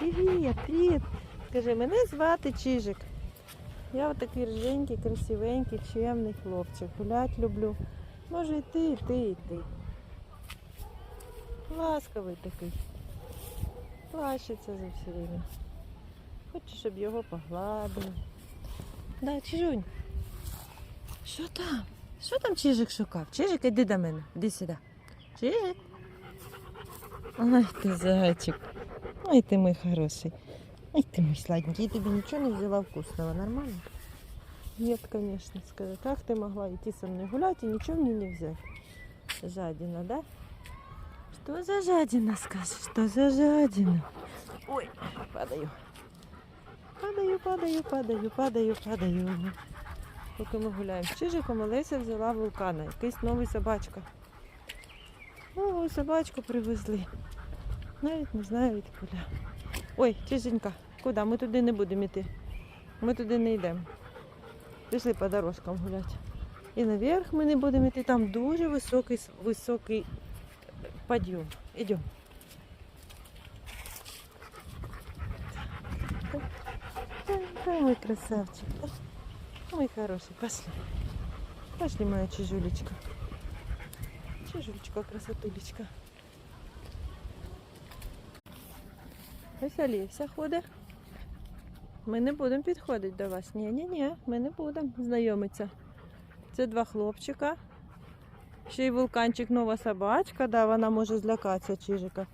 Привіт, привіт. Скажи, мене звати Чижик. Я отакий рженький, красивенький, чемний хлопчик. Гулять люблю. Може і ти, і ти, і ти. Ласковий такий. Плачеться за все время. Хочу, щоб його погладили. Да, Чижунь. Що там? Що там Чижик шукав? Чижик, іди до мене. Іди сюди. Чижик. Ай ти зайчик. Ай ти мой хороший. Ай ты мой сладенький. Я тебе ничего не взяла вкусного, нормально? Нет, конечно, скажи. Как ты могла идти со мной гулять и ничего мне не взять? Жадина, да? Что за жадина, скажи? Что за жадина? Ой, падаю. Падаю, падаю, падаю, падаю, падаю. Поки ми гуляємо. з Чижиком Олеся взяла вулкана. Якийсь новий собачка. Нову собачку привезли. Навіть не знаю відкуди. Ой, Чиженька, куди? Ми туди не будемо йти. Ми туди не йдемо. Пішли по дорожкам гуляти. І наверх ми не будемо йти. Там дуже високий, високий підйом. Ідемо. Ой, мой красавчик. Мой хороший, пошли. Пошли, моя чижулечка. Чижулечка, красотулечка. Олеся ходить. Ми не будемо підходити до вас. Ні, ні, ні, ми не будемо знайомитися. Це два хлопчика. Ще й вулканчик нова собачка, да, вона може злякатися чижика.